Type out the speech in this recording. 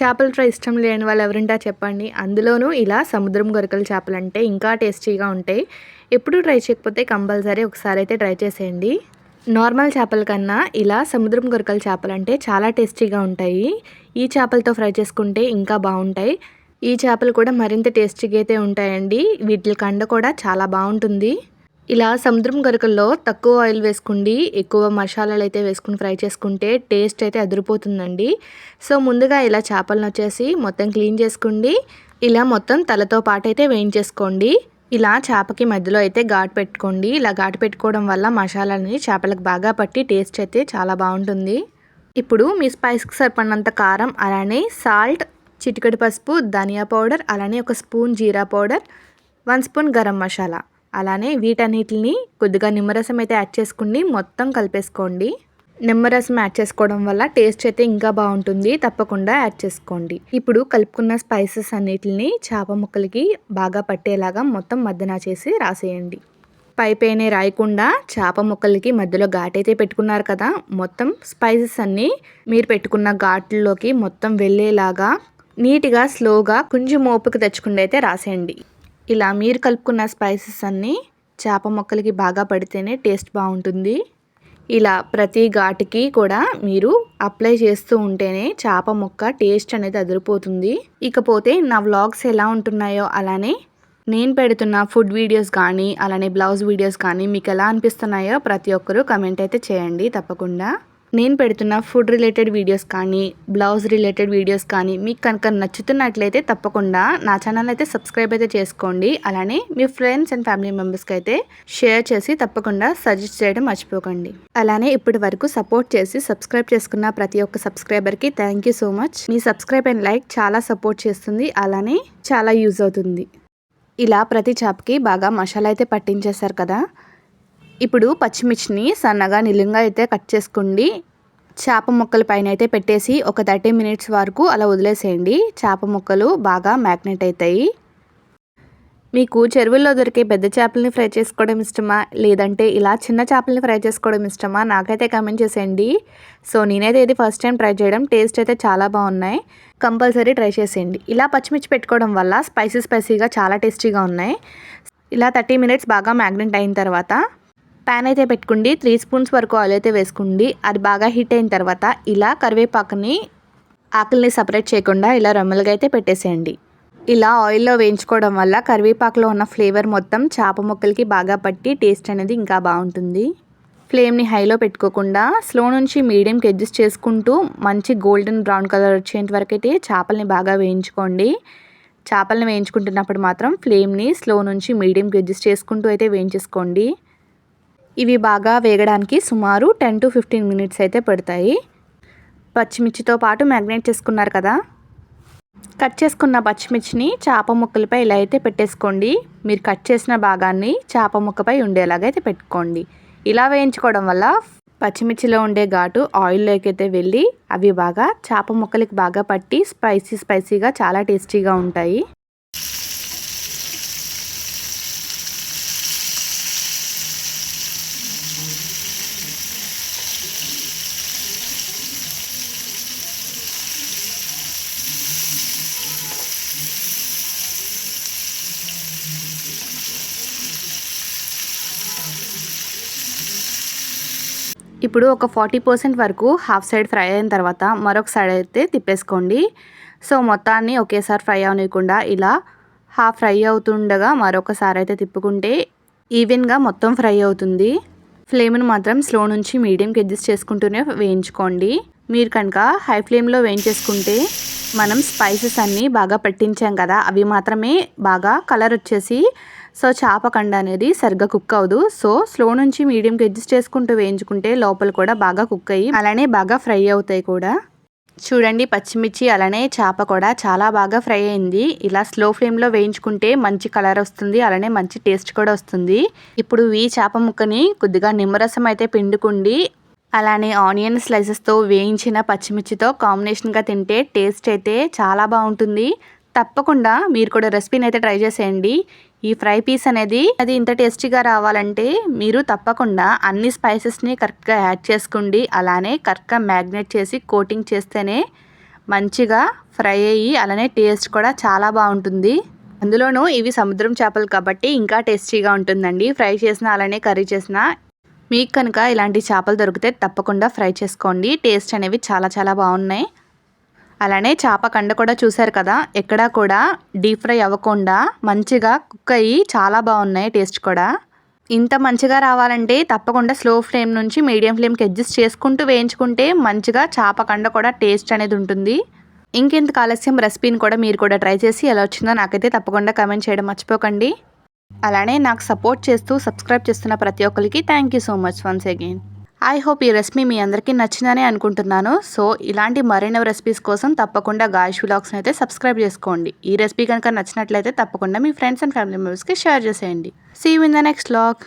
చేపల ఫ్రై ఇష్టం లేని వాళ్ళు ఎవరింటా చెప్పండి. అందులోనూ ఇలా సముద్రం గొరకల చేపలు అంటే ఇంకా టేస్టీగా ఉంటాయి. ఎప్పుడు ట్రై చేయకపోతే కంపల్సరీ ఒకసారి అయితే ట్రై చేసేయండి. నార్మల్ చేపల కన్నా ఇలా సముద్రం గొరకల చేపలు అంటే చాలా టేస్టీగా ఉంటాయి. ఈ చేపలతో ఫ్రై చేసుకుంటే ఇంకా బాగుంటాయి. ఈ చేపలు కూడా మరింత టేస్టీగా అయితే ఉంటాయండి. వీటి కండ కూడా చాలా బాగుంటుంది. ఇలా సముద్రం గరకల్లో తక్కువ ఆయిల్ వేసుకుండి ఎక్కువ మసాలాలు అయితే వేసుకుని ఫ్రై చేసుకుంటే టేస్ట్ అయితే అదిరిపోతుందండి. సో ముందుగా ఇలా చేపలను వచ్చేసి మొత్తం క్లీన్ చేసుకోండి ఇలా మొత్తం తలతో పాటు అయితే వేయించేసుకోండి. ఇలా చేపకి మధ్యలో అయితే ఘాటు పెట్టుకోండి. ఇలా ఘాటు పెట్టుకోవడం వల్ల మసాలాలని చేపలకు బాగా పట్టి టేస్ట్ అయితే చాలా బాగుంటుంది. ఇప్పుడు మీ స్పైస్కి సరిపడినంత కారం అలానే సాల్ట్ చిటికటి పసుపు ధనియా పౌడర్ అలానే ఒక స్పూన్ జీరా powder one spoon garam masala. అలానే వీటన్నిటిని కొద్దిగా నిమ్మరసం అయితే యాడ్ చేసుకుని మొత్తం కలిపేసుకోండి. నిమ్మరసం యాడ్ చేసుకోవడం వల్ల టేస్ట్ అయితే ఇంకా బాగుంటుంది. తప్పకుండా యాడ్ చేసుకోండి. ఇప్పుడు కలుపుకున్న స్పైసెస్ అన్నిటిని చేప ముక్కలకి బాగా పట్టేలాగా మొత్తం మద్దన చేసి రాసేయండి. పై పైన రాయకుండా చేప ముక్కలకి మధ్యలో ఘాట్ అయితే పెట్టుకున్నారు కదా. మొత్తం స్పైసెస్ అన్నీ మీరు పెట్టుకున్న ఘాట్లలోకి మొత్తం వెళ్ళేలాగా నీట్గా స్లోగా కొంచెం ఓపిక తెచ్చుకుండా అయితే రాసేయండి. ఇలా మీరు కలుపుకున్న స్పైసెస్ అన్నీ చేప మొక్కలకి బాగా పడితేనే టేస్ట్ బాగుంటుంది. ఇలా ప్రతి ఘాటుకి కూడా మీరు అప్లై చేస్తూ ఉంటేనే చేప మొక్క టేస్ట్ అనేది అదిరిపోతుంది. ఇకపోతే నా వ్లాగ్స్ ఎలా ఉంటున్నాయో అలానే నేను పెడుతున్న ఫుడ్ వీడియోస్ కానీ అలానే బ్లౌజ్ వీడియోస్ కానీ మీకు ఎలా అనిపిస్తున్నాయో ప్రతి ఒక్కరూ కమెంట్ అయితే చేయండి తప్పకుండా. నేను పెడుతున్న ఫుడ్ రిలేటెడ్ వీడియోస్ కానీ బ్లౌజ్ రిలేటెడ్ వీడియోస్ కానీ మీకు కనుక నచ్చుతున్నట్లయితే తప్పకుండా నా ఛానల్ అయితే సబ్స్క్రైబ్ అయితే చేసుకోండి. అలానే మీ ఫ్రెండ్స్ అండ్ ఫ్యామిలీ మెంబర్స్కి అయితే షేర్ చేసి తప్పకుండా సజెస్ట్ చేయడం మర్చిపోకండి. అలానే ఇప్పటి వరకు సపోర్ట్ చేసి సబ్స్క్రైబ్ చేసుకున్న ప్రతి ఒక్క సబ్స్క్రైబర్కి థ్యాంక్ యూ సో మచ్ మీ సబ్స్క్రైబ్ అండ్ లైక్ చాలా సపోర్ట్ చేస్తుంది. అలానే చాలా యూజ్ అవుతుంది. ఇలా ప్రతి చాప్కి బాగా మసాలా అయితే పట్టించేశారు కదా. ఇప్పుడు పచ్చిమిర్చిని సన్నగా నిలుంగా అయితే కట్ చేసుకోండి చేప ముక్కల పైన అయితే పెట్టేసి ఒక థర్టీ మినిట్స్ వరకు అలా వదిలేసేయండి. చేప ముక్కలు బాగా మ్యాగ్నెట్ అవుతాయి మీకు చెరువుల్లో దొరికే పెద్ద చేపలని ఫ్రై చేసుకోవడం ఇష్టమా? లేదంటే ఇలా చిన్న చేపలని ఫ్రై చేసుకోవడం ఇష్టమా? నాకైతే కమెంట్ చేసేయండి. సో నేనైతే ఇది ఫస్ట్ టైం ట్రై చేయడం. టేస్ట్ అయితే చాలా బాగున్నాయి. కంపల్సరీ ట్రై చేసేయండి. ఇలా పచ్చిమిర్చి పెట్టుకోవడం వల్ల స్పైసీ స్పైసీగా చాలా టేస్టీగా ఉన్నాయి. ఇలా థర్టీ మినిట్స్ బాగా మ్యాగ్నెట్ అయిన తర్వాత ప్యాన్ అయితే పెట్టుకోండి త్రీ స్పూన్స్ వరకు ఆయిల్ అయితే వేసుకోండి అది బాగా హీట్ అయిన తర్వాత ఇలా కరివేపాకుని ఆకుల్ని సపరేట్ చేయకుండా ఇలా రొమ్మలుగా అయితే పెట్టేసేయండి. ఇలా ఆయిల్లో వేయించుకోవడం వల్ల కరివేపాకులో ఉన్న ఫ్లేవర్ మొత్తం చేప ముక్కలకి బాగా పట్టి టేస్ట్ అనేది ఇంకా బాగుంటుంది. ఫ్లేమ్ని హైలో పెట్టుకోకుండా స్లో నుంచి మీడియంకి అడ్జస్ట్ చేసుకుంటూ మంచి గోల్డెన్ బ్రౌన్ కలర్ వచ్చేంత వరకు అయితే చేపల్ని బాగా వేయించుకోండి. చేపల్ని వేయించుకుంటున్నప్పుడు మాత్రం ఫ్లేమ్ని స్లో నుంచి మీడియంకి అడ్జస్ట్ చేసుకుంటూ అయితే వేయించేసుకోండి. ఇవి బాగా వేగడానికి సుమారు టెన్ టు ఫిఫ్టీన్ మినిట్స్ అయితే పడతాయి. పచ్చిమిర్చితో పాటు మ్యాగ్నేట్ చేసుకున్నారు కదా. కట్ చేసుకున్న పచ్చిమిర్చిని చేప ముక్కలపై ఇలా అయితే పెట్టేసుకోండి. మీరు కట్ చేసిన భాగాన్ని చేప ముక్కపై ఉండేలాగా అయితే పెట్టుకోండి. ఇలా వేయించుకోవడం వల్ల పచ్చిమిర్చిలో ఉండే ఘాటు ఆయిల్లోకి అయితే వెళ్ళి అవి బాగా చేప ముక్కలకి బాగా పట్టి స్పైసీ స్పైసీగా చాలా టేస్టీగా ఉంటాయి. ఇప్పుడు ఒక ఫార్టీ పర్సెంట్ వరకు హాఫ్ సైడ్ ఫ్రై అయిన తర్వాత మరొక సైడ్ అయితే తిప్పేసుకోండి. సో మొత్తాన్ని ఒకేసారి ఫ్రై అవనివ్వకుండా ఇలా హాఫ్ ఫ్రై అవుతుండగా మరొకసారి అయితే తిప్పుకుంటే ఈవెన్గా మొత్తం ఫ్రై అవుతుంది. ఫ్లేమ్ను మాత్రం స్లో నుంచి మీడియంకి అడ్జస్ట్ చేసుకుంటూనే వేయించుకోండి. మీరు కనుక హై ఫ్లేమ్లో వేయించేసుకుంటే మనం స్పైసెస్ అన్నీ బాగా పెట్టించాం కదా అవి మాత్రమే బాగా కలర్ వచ్చేసి సో చేపకండ అనేది సరిగ్గా కుక్ అవ్వదు. సో స్లో నుంచి మీడియంకి అడ్జస్ట్ చేసుకుంటూ వేయించుకుంటే లోపల కూడా బాగా కుక్ అయ్యి అలానే బాగా ఫ్రై అవుతాయి కూడా. చూడండి పచ్చిమిర్చి అలానే చేప కూడా చాలా బాగా ఫ్రై అయింది. ఇలా స్లో ఫ్లేమ్లో వేయించుకుంటే మంచి కలర్ వస్తుంది అలానే మంచి టేస్ట్ కూడా వస్తుంది. ఇప్పుడు ఈ చేప ముక్కని కొద్దిగా నిమ్మరసం అయితే పిండుకుండి అలానే ఆనియన్ స్లైసెస్తో వేయించిన పచ్చిమిర్చితో కాంబినేషన్గా తింటే టేస్ట్ అయితే చాలా బాగుంటుంది. తప్పకుండా మీరు కూడా రెసిపీని అయితే ట్రై చేసేయండి. ఈ ఫ్రై పీస్ అనేది అది ఇంత టేస్టీగా రావాలంటే మీరు తప్పకుండా అన్ని స్పైసెస్ని కరెక్ట్గా యాడ్ చేసుకోండి. అలానే కరెక్ట్గా మ్యాగ్నేట్ చేసి కోటింగ్ చేస్తేనే మంచిగా ఫ్రై అయ్యి అలానే టేస్ట్ కూడా చాలా బాగుంటుంది. అందులోనూ ఇవి సముద్రం చేపలు కాబట్టి ఇంకా టేస్టీగా ఉంటుందండి. ఫ్రై చేసిన అలానే కర్రీ చేసిన మీకు కనుక ఇలాంటి చేపలు దొరికితే తప్పకుండా ఫ్రై చేసుకోండి. టేస్ట్ అనేవి చాలా చాలా బాగున్నాయి. అలానే చేప కండ కూడా చూశారు కదా ఎక్కడా కూడా డీప్ ఫ్రై అవ్వకుండా మంచిగా కుక్ అయ్యి చాలా బాగున్నాయి టేస్ట్ కూడా. ఇంత మంచిగా రావాలంటే తప్పకుండా స్లో ఫ్లేమ్ నుంచి మీడియం ఫ్లేమ్కి అడ్జస్ట్ చేసుకుంటూ వేయించుకుంటే మంచిగా చేప కండ కూడా టేస్ట్ అనేది ఉంటుంది. ఇంకెంత ఆలస్యం? రెసిపీని కూడా మీరు కూడా ట్రై చేసి ఎలా వచ్చిందో నాకైతే తప్పకుండా కమెంట్ చేయడం మర్చిపోకండి. అలానే నాకు సపోర్ట్ చేస్తూ సబ్స్క్రైబ్ చేస్తున్న ప్రతి ఒక్కరికి thank you so much once again. I hope ఈ రెసిపీ మీ అందరికీ నచ్చిందని అనుకుంటున్నాను. సో ఇలాంటి మరెన్నో రెసిపీస్ కోసం తప్పకుండా గాయష్ వ్లాగ్స్ని అయితే సబ్స్క్రైబ్ చేసుకోండి. ఈ రెసిపీ కనుక నచ్చినట్లయితే తప్పకుండా మీ ఫ్రెండ్స్ అండ్ ఫ్యామిలీ మెంబర్స్కి షేర్ చేసేయండి. See in the next vlog